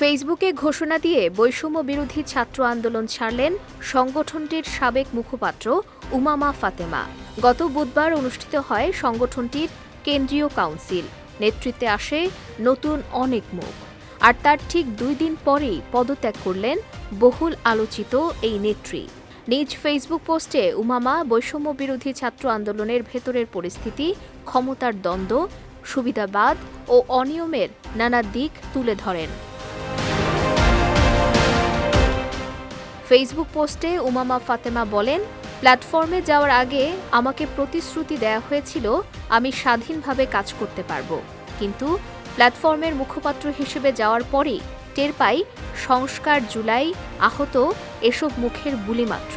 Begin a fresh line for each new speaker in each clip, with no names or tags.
ফেসবুকে ঘোষণা দিয়ে বৈষম্য বিরোধী ছাত্র আন্দোলন ছাড়লেন সংগঠনটির সাবেক মুখপাত্র উমামা ফাতেমা। গত বুধবার অনুষ্ঠিত হয় সংগঠনটির কেন্দ্রীয় কাউন্সিল। নেতৃত্বে আসে নতুন অনেক মুখ। আর তার ঠিক দুই দিন পরেই পদত্যাগ করলেন বহুল আলোচিত এই নেত্রী। নিজ ফেসবুক পোস্টে উমামা বৈষম্য বিরোধী ছাত্র আন্দোলনের ভেতরের পরিস্থিতি, ক্ষমতার দ্বন্দ্ব, সুবিধাবাদ ও অনিয়মের নানা দিক তুলে ধরেন। ফেসবুক পোস্টে উমামা ফাতেমা বলেন, প্ল্যাটফর্মে যাওয়ার আগে আমাকে প্রতিশ্রুতি দেয়া হয়েছিল, আমি স্বাধীনভাবে কাজ করতে পারব। কিন্তু প্ল্যাটফর্মের মুখপাত্র হিসেবে যাওয়ার পরেই টের পাই, সংস্কার জুলাই, আহত, এসব মুখের বুলি মাত্র।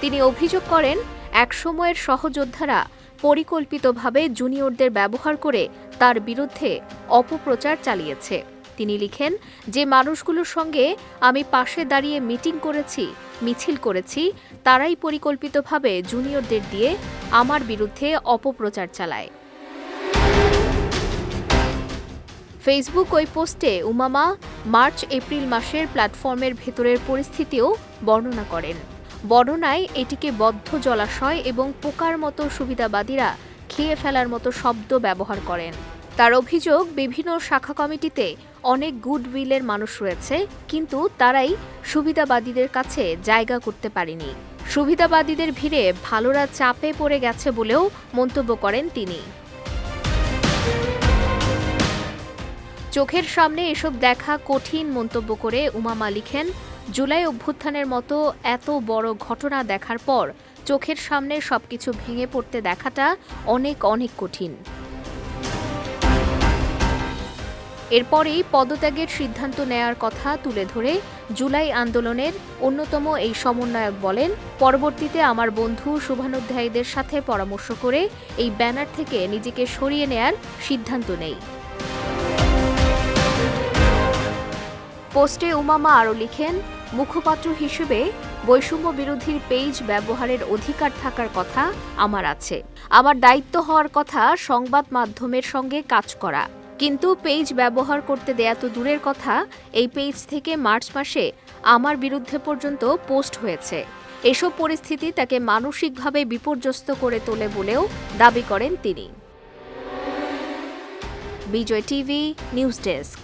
তিনি অভিযোগ করেন, একসময়ের সহযোদ্ধারা পরিকল্পিতভাবে জুনিয়রদের ব্যবহার করে তার বিরুদ্ধে অপপ্রচার চালিয়েছে। তিনি লিখেন, যে মানুষগুলোর সঙ্গে আমি পাশে দাঁড়িয়ে মিটিং করেছি, মিছিল করেছি, তারাই পরিকল্পিতভাবে জুনিয়রদের দিয়ে আমার বিরুদ্ধে অপপ্রচার চালায়। ফেসবুক ওই পোস্টে উমামা মার্চ, এপ্রিল মাসের প্ল্যাটফর্মের ভেতরের পরিস্থিতিও বর্ণনা করেন। বর্ণনায় এটিকে বদ্ধ জলাশয় এবং পোকার মতো সুবিধাবাদীরা খেয়ে ফেলার মতো শব্দ ব্যবহার করেন। তার অভিযোগ, বিভিন্ন শাখা কমিটিতে অনেক গুডউইলের মানুষ রয়েছে, কিন্তু তারাই সুবিধাবাদীদের কাছে জায়গা করতে পারেনি। সুবিধাবাদীদের ভিড়ে ভালোরা চাপে পড়ে গেছে বলেও মন্তব্য করেন তিনি। চোখের সামনে এসব দেখা কঠিন মন্তব্য করে উমামা লিখেন, জুলাই অভ্যুত্থানের মতো এত বড় ঘটনা দেখার পর চোখের সামনে সবকিছু ভেঙে পড়তে দেখাটা অনেক অনেক কঠিন। এরপরেই পদত্যাগের সিদ্ধান্ত নেয়ার কথা তুলে ধরে জুলাই আন্দোলনের অন্যতম এই সমন্বয়ক বলেন, পরবর্তীতে আমার বন্ধু শুভানুধ্যায়ীদের সাথে পরামর্শ করে এই ব্যানার থেকে নিজেকে সরিয়ে নেয়ার সিদ্ধান্ত নেই। পোস্টে উমামা আরও লিখেন, মুখপাত্র হিসেবে বৈষম্য বিরোধীর পেজ ব্যবহারের অধিকার থাকার কথা আমার আছে। আমার দায়িত্ব হওয়ার কথা সংবাদ মাধ্যমের সঙ্গে কাজ করা। কিন্তু পেজ ব্যবহার করতে দেয়া তো দূরের কথা, এই পেজ থেকে মার্চ মাসে আমার বিরুদ্ধে পর্যন্ত পোস্ট হয়েছে। এসব পরিস্থিতি তাকে মানসিকভাবে বিপর্যস্ত করে তোলে বলেও দাবি করেন তিনি। Bijoy TV, news desk.